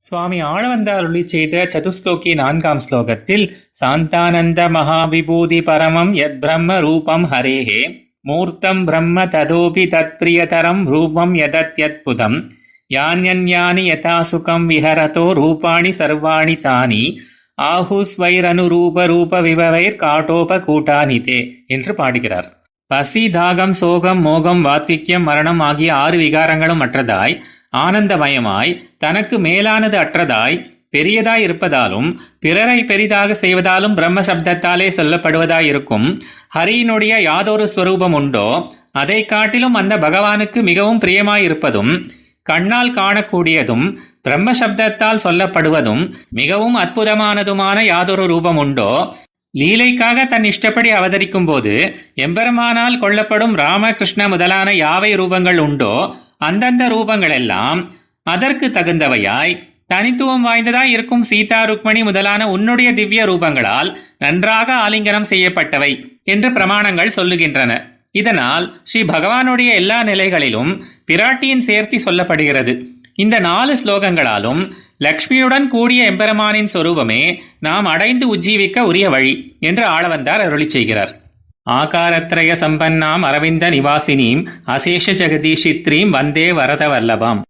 சுவாமி ஆழவந்தார் அருளி செய்த சதுஸ்லோகி நான்காம் ஸ்லோகத்தில் சாந்தானந்த மகாவிபூதி பரமம் யத் பிரம்ம ரூபம் ஹரேஹே மூர்த்தம் பிரம்ம ததோபி தத்பிரியதரம் ரூபம் யதத்யத்புதம் யான்யன்யானி யதா சுகம் விஹரதோ ரூபாணி சர்வாணி தானி ஆஹுஸ்வைரனுரூப ரூப விபவைர் காட்டோப கூட்டானிதே என்று பாடுகிறார் பசி தாகம் சோகம் மோகம் வாத்திக்யம் மரணம் ஆகிய ஆறு விகாரங்களும் அற்றதாய் ஆனந்தமயமாய் தனக்கு மேலானது அற்றதாய் பெரியதாய் இருப்பதாலும் பிறரை பெரிதாக செய்வதாலும் பிரம்ம சப்தத்தாலே சொல்லப்படுவதாய் இருக்கும் ஹரியினுடைய யாதொரு ஸ்வரூபம் உண்டோ அதை காட்டிலும் அந்த பகவானுக்கு மிகவும் பிரியமாயிருப்பதும் கண்ணால் காணக்கூடியதும் பிரம்ம சப்தத்தால் சொல்லப்படுவதும் மிகவும் அற்புதமானதுமான யாதொரு ரூபம் உண்டோ லீலைக்காக தன் இஷ்டப்படி அவதரிக்கும் போது எம்பெருமானால் கொள்ளப்படும் ராமகிருஷ்ண முதலான யாவை ரூபங்கள் உண்டோ அந்தந்த ரூபங்கள் எல்லாம் அதற்கு தகுந்தவையாய் தனித்துவம் வாய்ந்ததாய் இருக்கும் சீதா ருக்மணி முதலான உன்னுடைய திவ்ய ரூபங்களால் நன்றாக ஆலிங்கனம் செய்யப்பட்டவை என்று பிரமாணங்கள் சொல்லுகின்றன. இதனால் ஸ்ரீ பகவானுடைய எல்லா நிலைகளிலும் பிராட்டியின் சேர்த்தி சொல்லப்படுகிறது. இந்த நாலு ஸ்லோகங்களாலும் லக்ஷ்மியுடன் கூடிய எம்பெருமானின் சொரூபமே நாம் அடைந்து உஜ்ஜீவிக்க உரிய வழி என்று ஆளவந்தார் அருளி செய்கிறார். ஆகாரத்ரய சம்பன்னாம் அரவிந்த நிவாசினீம் அசேஷ ஜெகதீஷித்ரீம் வந்தே வரத வல்லபாம்.